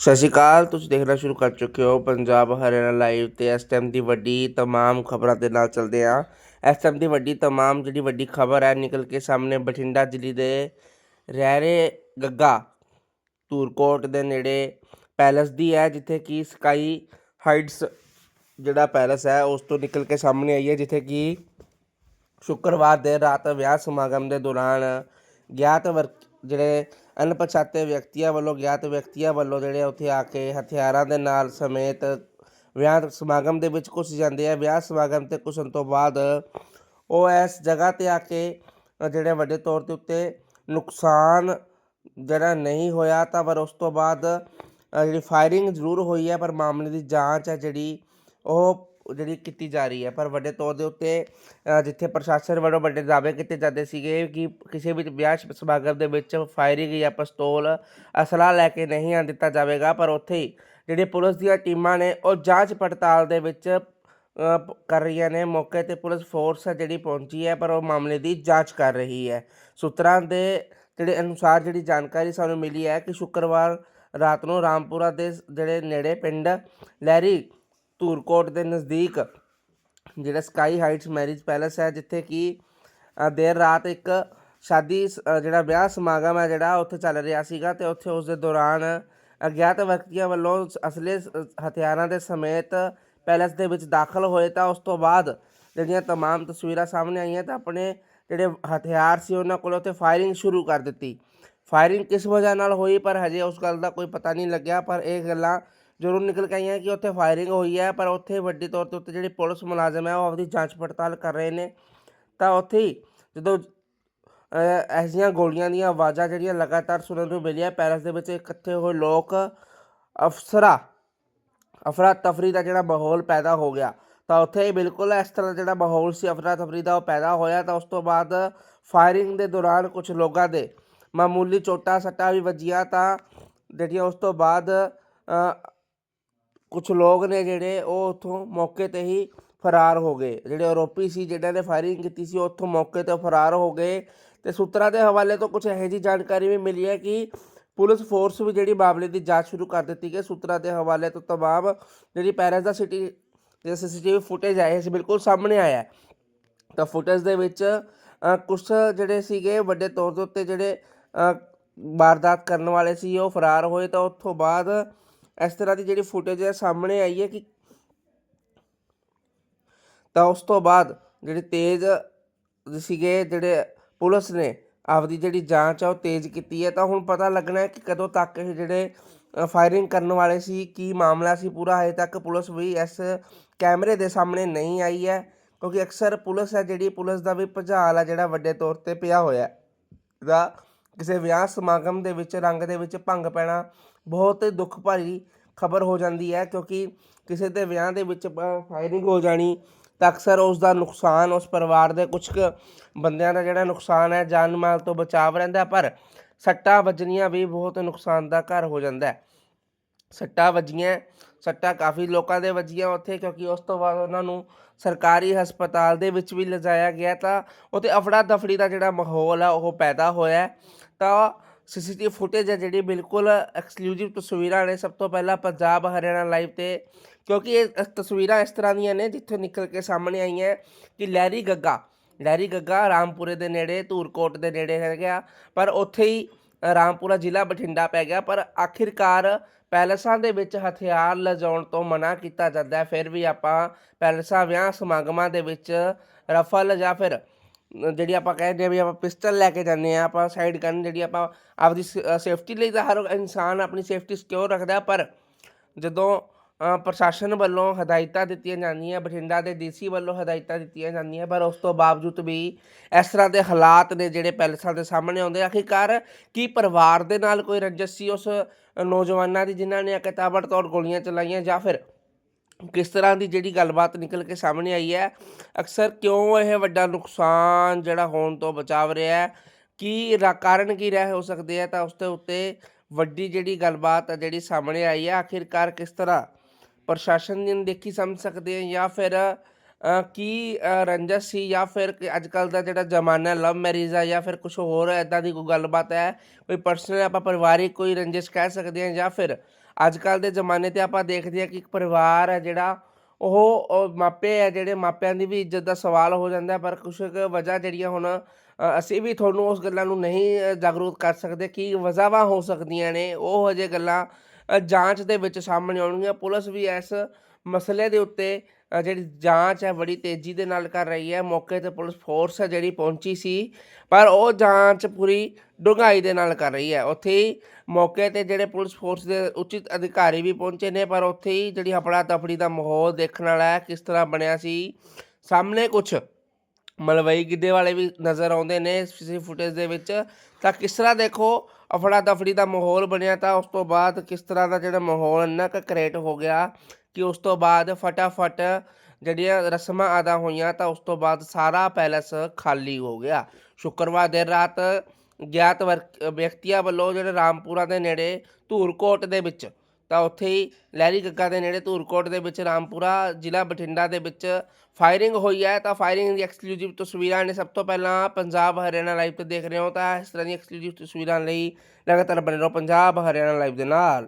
ਸਤਿ ਸ਼੍ਰੀ ਅਕਾਲ ਤੁਸੀਂ ਦੇਖਣਾ ਸ਼ੁਰੂ ਕਰ ਚੁੱਕੇ ਹੋ ਪੰਜਾਬ ਹਰਿਆਣਾ ਲਾਈਵ ਤੇ ਇਸ ਟਾਈਮ ਦੀ ਵੱਡੀ तमाम ਖਬਰਾਂ ਦੇ ਨਾਲ ਚੱਲਦੇ ਆ ਇਸ ਟਾਈਮ ਦੀ ਵੱਡੀ तमाम ਜਿਹੜੀ ਵੱਡੀ ਖਬਰ ਹੈ ਨਿਕਲ ਕੇ ਸਾਹਮਣੇ ਬਠਿੰਡਾ ਜ਼ਿਲ੍ਹੇ ਦੇ ਰਹਿਰੇ ਗੱਗਾ ਧੂਰਕੋਟ ਦੇ ਨੇੜੇ ਪੈਲਸ ਦੀ ਹੈ ਜਿੱਥੇ ਕਿ ਸਕਾਈ ਹਾਈਟਸ ਜਿਹੜਾ ਪੈਲਸ ਹੈ ਉਸ ਤੋਂ ਨਿਕਲ ਕੇ ਸਾਹਮਣੇ ਆਈ ਹੈ ਜਿੱਥੇ ਕਿ ਸ਼ੁੱਕਰਵਾਰ ਦੇ ਰਾਤ ਵਿਆਹ ਸਮਾਗਮ ਦੇ ਦੌਰਾਨ ਗਿਆਤ ਵਰ- ਜਿਹੜੇ ਅਣਪਛਾਤੇ ਵਿਅਕਤੀਆਂ ਵੱਲੋਂ, ਗਿਆਤ ਵਿਅਕਤੀਆਂ ਵੱਲੋਂ ਜਿਹੜੇ ਉੱਥੇ ਆ ਕੇ ਹਥਿਆਰਾਂ ਦੇ ਨਾਲ ਸਮੇਤ ਵਿਆਹ ਸਮਾਗਮ ਦੇ ਵਿੱਚ ਘੁਸ ਜਾਂਦੇ ਆ। ਵਿਆਹ ਸਮਾਗਮ ਤੇ ਘੁਸਣ ਤੋਂ ਬਾਅਦ ਉਹ ਇਸ ਜਗ੍ਹਾ ਤੇ ਆ ਕੇ ਜਿਹੜੇ ਵੱਡੇ ਤੌਰ ਦੇ ਉੱਤੇ ਨੁਕਸਾਨ ਜਿਹੜਾ ਨਹੀਂ ਹੋਇਆ ਤਾਂ ਪਰ ਉਸ ਤੋਂ ਬਾਅਦ ਜਿਹੜੀ ਫਾਇਰਿੰਗ ਜ਼ਰੂਰ ਹੋਈ ਹੈ ਪਰ ਮਾਮਲੇ ਦੀ ਜਾਂਚ ਹੈ ਜਿਹੜੀ ਉਹ ਜਿਹੜੀ ਕੀਤੀ ਜਾ ਰਹੀ ਹੈ, ਪਰ ਵੱਡੇ ਤੌਰ ਦੇ ਉੱਤੇ ਜਿੱਥੇ ਪ੍ਰਸ਼ਾਸਨ ਵੱਲੋਂ ਵੱਡੇ ਦਾਅਵੇ ਕੀਤੇ ਜਾਂਦੇ ਸੀਗੇ ਕਿ ਕਿਸੇ ਵੀ ਵਿਆਹ ਸਮਾਗਮ ਦੇ ਵਿੱਚ ਫਾਇਰਿੰਗ ਜਾਂ ਪਿਸਤੌਲ ਅਸਲਾ ਲੈ ਕੇ ਨਹੀਂ ਆਉਣ ਦਿੱਤਾ ਜਾਵੇਗਾ, ਪਰ ਉੱਥੇ ਹੀ ਜਿਹੜੀ ਪੁਲਿਸ ਦੀਆਂ ਟੀਮਾਂ ਨੇ, ਉਹ ਜਾਂਚ ਪੜਤਾਲ ਦੇ ਵਿੱਚ ਕਰ ਰਹੀਆਂ ਨੇ। ਮੌਕੇ ਤੇ ਪੁਲਿਸ ਫੋਰਸ ਹੈ ਜਿਹੜੀ ਪਹੁੰਚੀ ਹੈ, ਪਰ ਉਹ ਮਾਮਲੇ ਦੀ ਜਾਂਚ ਕਰ ਰਹੀ ਹੈ। ਸੂਤਰਾਂ ਦੇ ਜਿਹੜੇ ਅਨੁਸਾਰ ਜਿਹੜੀ ਜਾਣਕਾਰੀ ਸਾਨੂੰ ਮਿਲੀ ਹੈ ਕਿ ਸ਼ੁੱਕਰਵਾਰ ਰਾਤ ਨੂੰ ਰਾਮਪੁਰਾ ਦੇ ਜਿਹੜੇ ਨੇੜੇ ਪਿੰਡ ਲਹਿਰੀ ਧੂਰਕੋਟ ਦੇ ਨਜ਼ਦੀਕ ਜਿਹੜਾ ਸਕਾਈ ਹਾਈਟਸ ਮੈਰਿਜ ਪੈਲੇਸ ਹੈ ਜਿੱਥੇ ਕਿ ਅ, ਦੇਰ ਰਾਤ ਇੱਕ ਸ਼ਾਦੀ ਸ- ਅ, ਜਿਹੜਾ ਵਿਆਹ ਸਮਾਗਮ ਹੈ ਜਿਹੜਾ ਉੱਥੇ ਚੱਲ ਰਿਹਾ ਸੀਗਾ ਤੇ ਉੱਥੇ ਉਸ ਦੇ ਦੌਰਾਨ ਅਗਿਆਤ ਵਿਅਕਤੀਆਂ ਵੱਲੋਂ ਸ- ਅਸਲੇ ਸ- ਹਥਿਆਰਾਂ ਦੇ ਸਮੇਤ ਪੈਲੇਸ ਦੇ ਵਿੱਚ ਦਾਖਲ ਹੋਏ ਤਾਂ ਉਸ ਤੋਂ ਬਾਅਦ ਜਿਹੜੀਆਂ तमाम ਤਸਵੀਰਾਂ ਸਾਹਮਣੇ ਆਈਆਂ ਤਾਂ ਆਪਣੇ ਜਿਹੜੇ ਹਥਿਆਰ ਸੀ ਉਹਨਾਂ ਕੋਲ ਉੱਥੇ ਫਾਇਰਿੰਗ ਸ਼ੁਰੂ ਕਰ ਦਿੱਤੀ ਫਾਇਰਿੰਗ ਕਿਸ ਵਜ੍ਹਾ ਨਾਲ ਹੋਈ ਪਰ ਹਜੇ ਉਸ ਗੱਲ ਦਾ ਕੋਈ ਪਤਾ ਨਹੀਂ ਲੱਗਿਆ ਪਰ ਇਹ ਗੱਲਾਂ ਜ਼ਰੂਰ ਨਿਕਲ ਕੇ ਆਈਆਂ ਕਿ ਉੱਥੇ ਫਾਇਰਿੰਗ ਹੋਈ ਹੈ ਪਰ ਉੱਥੇ ਵੱਡੀ ਤੌਰ ਤੇ ਉੱਤੇ ਜਿਹੜੇ ਪੁਲਿਸ ਮੁਲਾਜ਼ਮ ਹੈ ਉਹ ਆਪਦੀ ਜਾਂਚ ਪੜਤਾਲ ਕਰ ਰਹੇ ਨੇ। ਤਾਂ ਉੱਥੇ ਹੀ ਜਦੋਂ ਅਹ, ਐਸੀਆਂ ਗੋਲੀਆਂ ਦੀਆਂ ਆਵਾਜ਼ਾਂ ਜਿਹੜੀਆਂ ਲਗਾਤਾਰ ਸੁਣਨ ਨੂੰ ਮਿਲੀਆਂ ਪੈਰਿਸ ਦੇ ਵਿੱਚ ਇਕੱਠੇ ਹੋਏ ਲੋਕ ਅਫਸਰਾ ਅਫਰਾ ਤਫਰੀ ਦਾ ਜਿਹੜਾ ਮਾਹੌਲ ਪੈਦਾ ਹੋ ਗਿਆ। ਤਾਂ ਉੱਥੇ ਹੀ ਬਿਲਕੁਲ ਇਸ ਤਰ੍ਹਾਂ ਜਿਹੜਾ ਮਾਹੌਲ ਸੀ ਅਫਰਾ ਤਫਰੀ ਦਾ ਉਹ ਪੈਦਾ ਹੋਇਆ। ਤਾਂ ਉਸ ਤੋਂ ਬਾਅਦ ਫਾਇਰਿੰਗ ਦੇ ਦੌਰਾਨ ਕੁਝ ਲੋਕਾਂ ਦੇ ਮਾਮੂਲੀ ਚੋਟਾਂ ਸੱਟਾਂ ਵੀ ਵੱਜੀਆਂ। ਤਾਂ ਜਿਹੜੀਆਂ ਉਸ ਤੋਂ ਬਾਅਦ ਕੁਝ ਲੋਕ ਨੇ ਜਿਹੜੇ ਉਹ ਉੱਥੋਂ ਮੌਕੇ ਤੇ ਹੀ ਫਰਾਰ ਹੋ ਗਏ। ਜਿਹੜੇ ਆਰੋਪੀ ਸੀ, ਜਿਹਨਾਂ ਨੇ ਫਾਇਰਿੰਗ ਕੀਤੀ ਸੀ, ਉਹ ਉੱਥੋਂ ਮੌਕੇ ਤੇ ਫਰਾਰ ਹੋ ਗਏ। ਤੇ ਸੂਤਰਾਂ ਦੇ ਹਵਾਲੇ ਤੋਂ ਕੁਝ ਇਹੋ ਜਿਹੀ ਜਾਣਕਾਰੀ ਵੀ ਮਿਲੀ ਹੈ ਕਿ ਪੁਲਿਸ ਫੋਰਸ ਵੀ ਜਿਹੜੀ ਮਾਮਲੇ ਦੀ ਜਾਂਚ ਸ਼ੁਰੂ ਕਰ ਦਿੱਤੀ ਗਈ। ਸੂਤਰਾਂ ਦੇ ਹਵਾਲੇ ਤੋਂ ਤਮਾਮ ਜਿਹੜੀ ਪੈਰਿਸ ਦਾ ਸਿਟੀ ਦੇ ਸੀਸੀਟੀਵੀ ਫੁਟੇਜ ਆਏ ਸੀ, ਬਿਲਕੁਲ ਸਾਹਮਣੇ ਆਇਆ ਤਾਂ ਫੁਟੇਜ ਦੇ ਵਿੱਚ ਕੁਝ ਜਿਹੜੇ ਸੀਗੇ, ਵੱਡੇ ਤੌਰ ਦੇ ਉੱਤੇ ਜਿਹੜੇ ਵਾਰਦਾਤ ਕਰਨ ਵਾਲੇ ਸੀ, ਉਹ ਫਰਾਰ ਹੋਏ। ਤਾਂ ਉੱਥੋਂ ਬਾਅਦ ਇਸ ਤਰ੍ਹਾਂ ਦੀ ਜਿਹੜੀ ਫੁਟੇਜ ਹੈ ਸਾਹਮਣੇ ਆਈ ਹੈ ਕਿ ਤਾਂ ਉਸ ਤੋਂ ਬਾਅਦ ਜਿਹੜੇ ਤੇਜ਼ ਸੀਗੇ ਜਿਹੜੇ ਪੁਲਿਸ ਨੇ ਆਪਦੀ ਜਿਹੜੀ ਜਾਂਚ ਆ ਉਹ ਤੇਜ਼ ਕੀਤੀ ਹੈ, ਤਾਂ ਹੁਣ ਪਤਾ ਲੱਗਣਾ ਹੈ ਕਿ ਕਦੋਂ ਤੱਕ ਇਹ ਜਿਹੜੇ ਫਾਇਰਿੰਗ ਕਰਨ ਵਾਲੇ ਸੀ, ਕੀ ਮਾਮਲਾ ਸੀ ਪੂਰਾ, ਹਜੇ ਤੱਕ ਪੁਲਿਸ ਵੀ ਇਸ ਕੈਮਰੇ ਦੇ ਸਾਹਮਣੇ ਨਹੀਂ ਆਈ ਹੈ, ਕਿਉਂਕਿ ਅਕਸਰ ਪੁਲਿਸ ਹੈ ਜਿਹੜੀ ਪੁਲਿਸ ਦਾ ਵੀ ਭੁਚਾਲ ਆ ਜਿਹੜਾ ਵੱਡੇ ਤੌਰ ਤੇ ਪਿਆ ਹੋਇਆ ਦਾ ਕਿਸੇ ਵਿਆਹ ਸਮਾਗਮ ਦੇ ਵਿੱਚ ਰੰਗ ਦੇ ਵਿੱਚ ਭੰਗ ਪੈਣਾ ਬਹੁਤ ਦੁੱਖ ਭਰੀ ਖਬਰ ਹੋ ਜਾਂਦੀ ਹੈ ਕਿਉਂਕਿ ਕਿਸੇ ਦੇ ਵਿਆਹ ਦੇ ਵਿੱਚ ਫਾਇਰਿੰਗ ਹੋ ਜਾਣੀ ਤਾਂ ਅਕਸਰ ਉਸ ਦਾ ਨੁਕਸਾਨ ਉਸ ਪਰਿਵਾਰ ਦੇ ਕੁਝ ਕੁ ਬੰਦਿਆਂ ਦਾ ਜਿਹੜਾ ਨੁਕਸਾਨ ਹੈ, ਜਾਨ ਮਾਲ ਤੋਂ ਬਚਾਵ ਰਹਿੰਦਾ ਪਰ ਸੱਟਾਂ ਵੱਜਣੀਆਂ ਵੀ ਬਹੁਤ ਨੁਕਸਾਨ ਦਾ ਘਰ ਹੋ ਜਾਂਦਾ ਹੈ। ਸੱਟਾਂ ਵੱਜੀਆਂ, ਸੱਟਾਂ ਕਾਫੀ ਲੋਕਾਂ ਦੇ ਵੱਜੀਆਂ ਉੱਥੇ ਕਿਉਂਕਿ ਉਸ ਤੋਂ ਬਾਅਦ ਉਹਨਾਂ ਨੂੰ ਸਰਕਾਰੀ ਹਸਪਤਾਲ ਦੇ ਵਿੱਚ ਵੀ ਲਿਜਾਇਆ ਗਿਆ ਤਾਂ ਉੱਥੇ ਅਫੜਾ ਦਫੜੀ ਦਾ ਜਿਹੜਾ ਮਾਹੌਲ ਆ ਉਹ ਪੈਦਾ ਹੋਇਆ ਹੈ। ਤਾਂ ਸੀਸੀਟੀਵੀ ਫੁਟੇਜ ਹੈ ਜਿਹੜੀ ਬਿਲਕੁਲ ਐਕਸਕਲੂਸਿਵ ਤਸਵੀਰਾਂ ਨੇ, ਸਭ ਤੋਂ ਪਹਿਲਾਂ ਪੰਜਾਬ, ਹਰਿਆਣਾ ਲਾਈਵ ਤੇ, ਕਿਉਂਕਿ ਇਹ ਤਸਵੀਰਾਂ ਇਸ ਤਰ੍ਹਾਂ ਦੀਆਂ ਨੇ ਜਿੱਥੋਂ ਨਿਕਲ ਕੇ ਸਾਹਮਣੇ ਆਈਆਂ ਕਿ ਲਹਿਰੀ ਗੱਗਾ ਲਹਿਰੀ ਗੱਗਾ ਰਾਮਪੁਰੇ ਦੇ ਨੇੜੇ, ਧੂਰਕੋਟ ਦੇ ਨੇੜੇ ਹੈ ਗਿਆ ਪਰ ਉੱਥੇ ਹੀ ਰਾਮਪੁਰਾ ਜ਼ਿਲ੍ਹਾ ਬਠਿੰਡਾ ਪੈ ਗਿਆ, ਪਰ ਆਖਿਰਕਾਰ ਪੈਲਸਾਂ ਦੇ ਵਿੱਚ ਹਥਿਆਰ ਲਿਜਾਉਣ ਤੋਂ ਮਨਾ ਕੀਤਾ ਜਾਂਦਾ ਹੈ। ਫਿਰ ਵੀ ਆਪਾਂ ਪੈਲਸਾਂ ਵਿਆਹ ਸਮਾਗਮਾਂ ਦੇ ਵਿੱਚ ਰਫਲ ਜਾਂ ਫਿਰ ਜਿਹੜੀ ਆਪਾਂ ਕਹਿੰਦੇ ਆ ਵੀ ਆਪਾਂ ਪਿਸਟਲ ਲੈ ਕੇ ਜਾਂਦੇ ਆ ਆਪਾਂ ਸਾਈਡ ਕਰਨ ਜਿਹੜੀ ਆਪਾਂ ਆਪਦੀ ਸੇਫਟੀ ਲਈ ਤਾਂ ਹਰ ਇਨਸਾਨ ਆਪਣੀ ਸੇਫਟੀ ਸਿਕਿਉਰ ਰੱਖਦਾ ਪਰ ਜਦੋਂ ਪ੍ਰਸ਼ਾਸਨ ਵੱਲੋਂ ਹਦਾਇਤਾਂ ਦਿੱਤੀਆਂ ਜਾਂਦੀਆਂ, ਬਠਿੰਡਾ ਦੇ ਡੀਸੀ ਵੱਲੋਂ ਹਦਾਇਤਾਂ ਦਿੱਤੀਆਂ ਜਾਂਦੀਆਂ, ਪਰ ਉਸ ਤੋਂ ਬਾਵਜੂਦ ਵੀ ਇਸ ਤਰ੍ਹਾਂ ਦੇ ਹਾਲਾਤ ਨੇ ਜਿਹੜੇ ਪੈਲਸਾਂ ਦੇ ਸਾਹਮਣੇ ਆਉਂਦੇ, ਆਖਿਰਕਾਰ ਕੀ ਪਰਿਵਾਰ ਦੇ ਨਾਲ ਕੋਈ ਰੰਜਿਸ਼ ਸੀ ਉਸ ਨੌਜਵਾਨਾਂ ਦੀ ਜਿਨ੍ਹਾਂ ਨੇ ਕਿਤਾਬੜ ਤੌਰ ਗੋਲੀਆਂ ਚਲਾਈਆਂ ਜਾਂ ਫਿਰ ਕਿਸ ਤਰ੍ਹਾਂ ਦੀ ਜਿਹੜੀ ਗੱਲਬਾਤ ਨਿਕਲ ਕੇ ਸਾਹਮਣੇ ਆਈ ਹੈ? ਅਕਸਰ ਕਿਉਂ ਇਹ ਵੱਡਾ ਨੁਕਸਾਨ ਜਿਹੜਾ ਹੋਣ ਤੋਂ ਬਚਾਵ ਰਿਹਾ ਹੈ? ਕੀ ਰਾ- ਕਾਰਨ ਕੀ ਰਹਿ ਹੋ ਸਕਦੇ ਆ ਤਾਂ ਉਸ ਦੇ ਉੱਤੇ ਵੱਡੀ ਜਿਹੜੀ ਗੱਲਬਾਤ ਆ ਜਿਹੜੀ ਸਾਹਮਣੇ ਆਈ ਹੈ, ਆਖਿਰਕਾਰ ਕਿਸ ਤਰ੍ਹਾਂ ਪ੍ਰਸ਼ਾਸਨ ਦੀ ਅਣਦੇਖੀ ਸਮਝ ਸਕਦੇ ਆ ਜਾਂ ਫਿਰ ਕੀ ਅ, ਸੀ ਜਾਂ ਫਿਰ ਅੱਜ ਕੱਲ ਦਾ ਜਿਹੜਾ ਜ਼ਮਾਨਾ ਲਵ ਮੈਰਿਜ ਆ ਜਾਂ ਫਿਰ ਕੁਝ ਹੋਰ ਐਦਾਂ ਦੀ ਕੋਈ ਗੱਲਬਾਤ ਹੈ? ਕੋਈ ਪਰਸਨਲ ਆਪਾਂ ਪਰਿਵਾਰਿਕ ਕੋਈ ਰੰਜਸ਼ ਕਹਿ ਸਕਦੇ ਹਾਂ ਜਾਂ ਫਿਰ ਅੱਜ ਕੱਲ ਦੇ ਜ਼ਮਾਨੇ ਤੇ ਆਪਾਂ ਦੇਖਦੇ ਹਾਂ ਕਿ ਇੱਕ ਪਰਿਵਾਰ ਹੈ ਜਿਹੜਾ ਉਹ ਮਾਪੇ ਹੈ ਜਿਹੜੇ ਮਾਪਿਆਂ ਦੀ ਵੀ ਇੱਜ਼ਤ ਦਾ ਸਵਾਲ ਹੋ ਜਾਂਦਾ ਪਰ ਕੁਛ ਕੁ ਵਜ੍ਹਾ ਜਿਹੜੀਆਂ ਹੁਣ ਅਸੀਂ ਵੀ ਤੁਹਾਨੂੰ ਉਸ ਗੱਲਾਂ ਨੂੰ ਨਹੀਂ ਜਾਗਰੂਕ ਕਰ ਸਕਦੇ ਕੀ ਵਜ੍ਹਾਵਾਂ ਹੋ ਸਕਦੀਆਂ ਨੇ ਉਹ ਹਜੇ ਗੱਲਾਂ ਜਾਂਚ ਦੇ ਵਿੱਚ ਸਾਹਮਣੇ ਆਉਣਗੀਆਂ। ਪੁਲਿਸ ਵੀ ਇਸ ਮਸਲੇ ਦੇ ਉੱਤੇ ਜਿਹੜੀ ਜਾਂਚ ਹੈ, ਬੜੀ ਤੇਜ਼ੀ ਦੇ ਨਾਲ ਕਰ ਰਹੀ ਹੈ। ਮੌਕੇ ਤੇ ਪੁਲਿਸ ਫੋਰਸ ਹੈ ਜਿਹੜੀ ਪਹੁੰਚੀ ਸੀ, ਪਰ ਉਹ ਜਾਂਚ ਪੂਰੀ ਡੂੰਘਾਈ ਦੇ ਨਾਲ ਕਰ ਰਹੀ ਹੈ। ਉੱਥੇ ਹੀ ਮੌਕੇ ਤੇ ਜਿਹੜੇ ਪੁਲਿਸ ਫੋਰਸ ਦੇ ਉਚਿਤ ਅਧਿਕਾਰੀ ਵੀ ਪਹੁੰਚੇ ਨੇ, ਪਰ ਉੱਥੇ ਹੀ ਜਿਹੜੀ ਹਫੜਾ ਤਫੜੀ ਦਾ ਮਾਹੌਲ ਦੇਖਣ ਵਾਲਾ ਹੈ, ਕਿਸ ਤਰ੍ਹਾਂ ਬਣਿਆ ਸੀ, ਸਾਹਮਣੇ ਕੁਝ ਮਲਵਈ ਗਿੱਧੇ ਵਾਲੇ ਵੀ ਨਜ਼ਰ ਆਉਂਦੇ ਨੇ ਸੀ ਫੁਟੇਜ ਦੇ ਵਿੱਚ। ਤਾਂ ਕਿਸ ਤਰ੍ਹਾਂ ਦੇਖੋ ਅਫੜਾ ਤਫੜੀ ਦਾ ਮਾਹੌਲ ਬਣਿਆ ਤਾਂ ਉਸ ਤੋਂ ਬਾਅਦ ਕਿਸ ਤਰ੍ਹਾਂ ਦਾ ਜਿਹੜਾ ਮਾਹੌਲ ਇੰਨਾ ਕੁ ਕ੍ਰੀਏਟ ਹੋ ਗਿਆ ਕਿ ਉਸ ਤੋਂ ਬਾਅਦ ਫਟਾਫਟ ਜਿਹੜੀਆਂ ਰਸਮਾਂ ਅਦਾ ਹੋਈਆਂ ਤਾਂ ਉਸ ਤੋਂ ਬਾਅਦ ਸਾਰਾ ਪੈਲਸ ਖਾਲੀ ਹੋ ਗਿਆ। ਸ਼ੁੱਕਰਵਾਰ ਦੇਰ ਰਾਤ ਗਿਆਤ ਵਰ- ਵਿਅਕਤੀਆਂ ਵੱਲੋਂ ਜਿਹੜੇ ਰਾਮਪੁਰਾ ਦੇ ਨੇੜੇ ਧੂਰਕੋਟ ਦੇ ਵਿੱਚ ਤਾਂ ਉੱਥੇ ਹੀ ਲਹਿਰੀ ਗੱਗਾ ਦੇ ਨੇੜੇ ਧੂਰਕੋਟ ਦੇ ਵਿੱਚ ਰਾਮਪੁਰਾ ਜ਼ਿਲ੍ਹਾ ਬਠਿੰਡਾ ਦੇ ਵਿੱਚ ਫਾਇਰਿੰਗ ਹੋਈ ਹੈ। ਤਾਂ ਫਾਇਰਿੰਗ ਦੀ ਐਕਸਕਲੂਸਿਵ ਤਸਵੀਰਾਂ ਨੇ ਸਭ ਤੋਂ ਪਹਿਲਾਂ ਪੰਜਾਬ ਹਰਿਆਣਾ ਲਾਈਵ ਤੇ ਦੇਖ ਰਹੇ ਹੋ। ਤਾਂ ਇਸ ਤਰ੍ਹਾਂ ਦੀਆਂ ਐਕਸਕਲੂਸਿਵ ਤਸਵੀਰਾਂ ਲਈ ਲਗਾਤਾਰ ਬਣੇ ਰਹੋ ਪੰਜਾਬ ਹਰਿਆਣਾ ਲਾਈਵ ਦੇ ਨਾਲ।